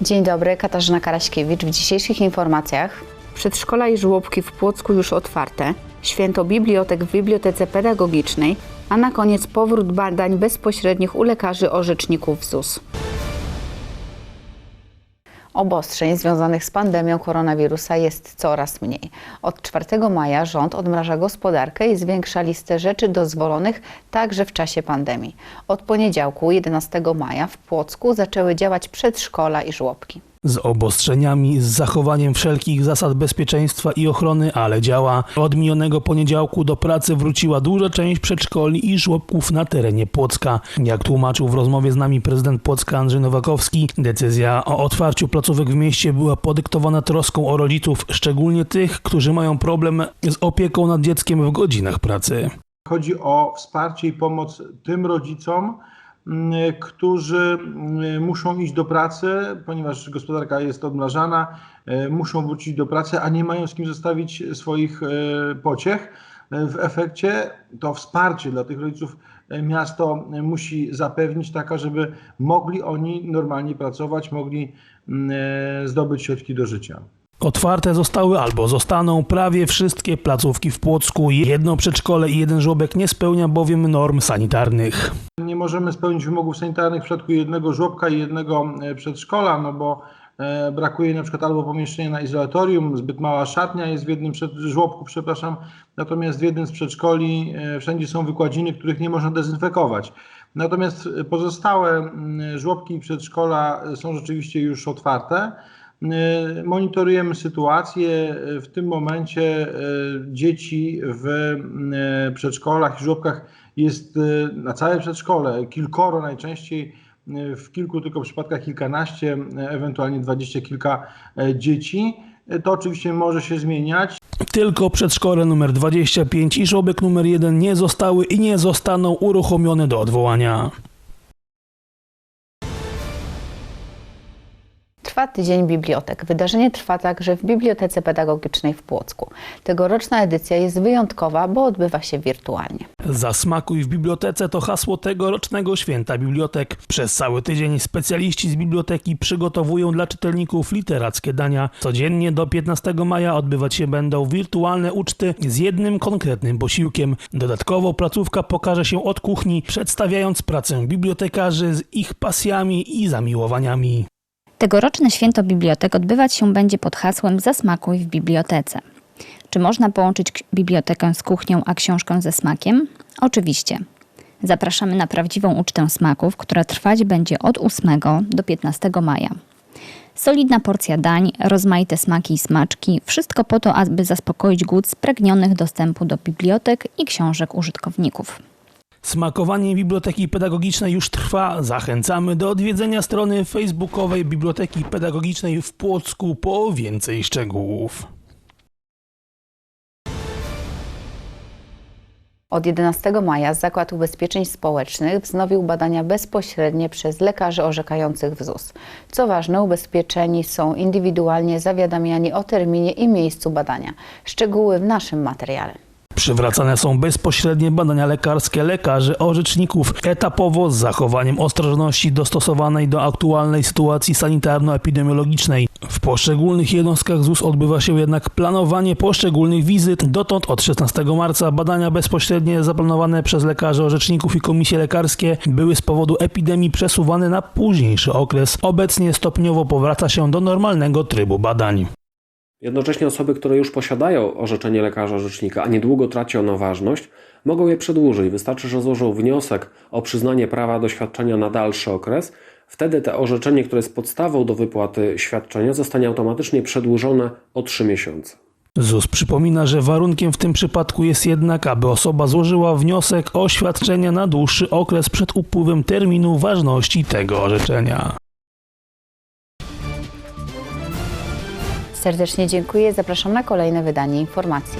Dzień dobry, Katarzyna Karaśkiewicz. W dzisiejszych informacjach przedszkola i żłobki w Płocku już otwarte, święto bibliotek w Bibliotece Pedagogicznej, a na koniec powrót badań bezpośrednich u lekarzy orzeczników ZUS. Obostrzeń związanych z pandemią koronawirusa jest coraz mniej. Od 4 maja rząd odmraża gospodarkę i zwiększa listę rzeczy dozwolonych także w czasie pandemii. Od poniedziałku 11 maja w Płocku zaczęły działać przedszkola i żłobki. Z obostrzeniami, z zachowaniem wszelkich zasad bezpieczeństwa i ochrony, ale działa. Od minionego poniedziałku do pracy wróciła duża część przedszkoli i żłobków na terenie Płocka. Jak tłumaczył w rozmowie z nami prezydent Płocka Andrzej Nowakowski, decyzja o otwarciu placówek w mieście była podyktowana troską o rodziców, szczególnie tych, którzy mają problem z opieką nad dzieckiem w godzinach pracy. Chodzi o wsparcie i pomoc tym rodzicom, którzy mm, muszą iść do pracy, ponieważ gospodarka jest odmrażana, e, muszą wrócić do pracy, a nie mają z kim zostawić swoich e, pociech. E, W efekcie to wsparcie dla tych rodziców e, miasto e, musi zapewnić taka, żeby mogli oni normalnie pracować, mogli mm, e, zdobyć środki do życia. Otwarte zostały albo zostaną prawie wszystkie placówki w Płocku. Jedno przedszkole i jeden żłobek nie spełnia bowiem norm sanitarnych. Nie możemy spełnić wymogów sanitarnych w przypadku jednego żłobka i jednego e, przedszkola, no bo e, brakuje na przykład albo pomieszczenia na izolatorium, zbyt mała szatnia jest w jednym żłobku, przepraszam, natomiast w jednym z przedszkoli e, wszędzie są wykładziny, których nie można dezynfekować. Natomiast pozostałe mm, żłobki i przedszkola są rzeczywiście już otwarte. E, Monitorujemy sytuację. W tym momencie e, dzieci w e, przedszkolach i żłobkach jest na całe przedszkole kilkoro najczęściej, w kilku tylko przypadkach kilkanaście, ewentualnie dwadzieścia kilka dzieci. To oczywiście może się zmieniać. Tylko przedszkole numer 25 i żłobek numer 1 nie zostały i nie zostaną uruchomione do odwołania. Trwa Tydzień Bibliotek. Wydarzenie trwa także w Bibliotece Pedagogicznej w Płocku. Tegoroczna edycja jest wyjątkowa, bo odbywa się wirtualnie. Zasmakuj w bibliotece to hasło tegorocznego święta bibliotek. Przez cały tydzień specjaliści z biblioteki przygotowują dla czytelników literackie dania. Codziennie do 15 maja odbywać się będą wirtualne uczty z jednym konkretnym posiłkiem. Dodatkowo placówka pokaże się od kuchni, przedstawiając pracę bibliotekarzy z ich pasjami i zamiłowaniami. Tegoroczne święto bibliotek odbywać się będzie pod hasłem Zasmakuj w bibliotece. Czy można połączyć bibliotekę z kuchnią, a książkę ze smakiem? Oczywiście. Zapraszamy na prawdziwą ucztę smaków, która trwać będzie od 8 do 15 maja. Solidna porcja dań, rozmaite smaki i smaczki, wszystko po to, aby zaspokoić głód spragnionych dostępu do bibliotek i książek użytkowników. Smakowanie Biblioteki Pedagogicznej już trwa. Zachęcamy do odwiedzenia strony facebookowej Biblioteki Pedagogicznej w Płocku po więcej szczegółów. Od 11 maja Zakład Ubezpieczeń Społecznych wznowił badania bezpośrednie przez lekarzy orzekających w ZUS. Co ważne, ubezpieczeni są indywidualnie zawiadamiani o terminie i miejscu badania. Szczegóły w naszym materiale. Przywracane są bezpośrednie badania lekarskie lekarzy orzeczników etapowo z zachowaniem ostrożności dostosowanej do aktualnej sytuacji sanitarno-epidemiologicznej. W poszczególnych jednostkach ZUS odbywa się jednak planowanie poszczególnych wizyt. Dotąd od 16 marca badania bezpośrednie zaplanowane przez lekarzy orzeczników i komisje lekarskie były z powodu epidemii przesuwane na późniejszy okres. Obecnie stopniowo powraca się do normalnego trybu badań. Jednocześnie osoby, które już posiadają orzeczenie lekarza orzecznika, a niedługo traci ono ważność, mogą je przedłużyć. Wystarczy, że złożą wniosek o przyznanie prawa do świadczenia na dalszy okres. Wtedy to orzeczenie, które jest podstawą do wypłaty świadczenia, zostanie automatycznie przedłużone o 3 miesiące. ZUS przypomina, że warunkiem w tym przypadku jest jednak, aby osoba złożyła wniosek o świadczenie na dłuższy okres przed upływem terminu ważności tego orzeczenia. Serdecznie dziękuję. Zapraszam na kolejne wydanie informacji.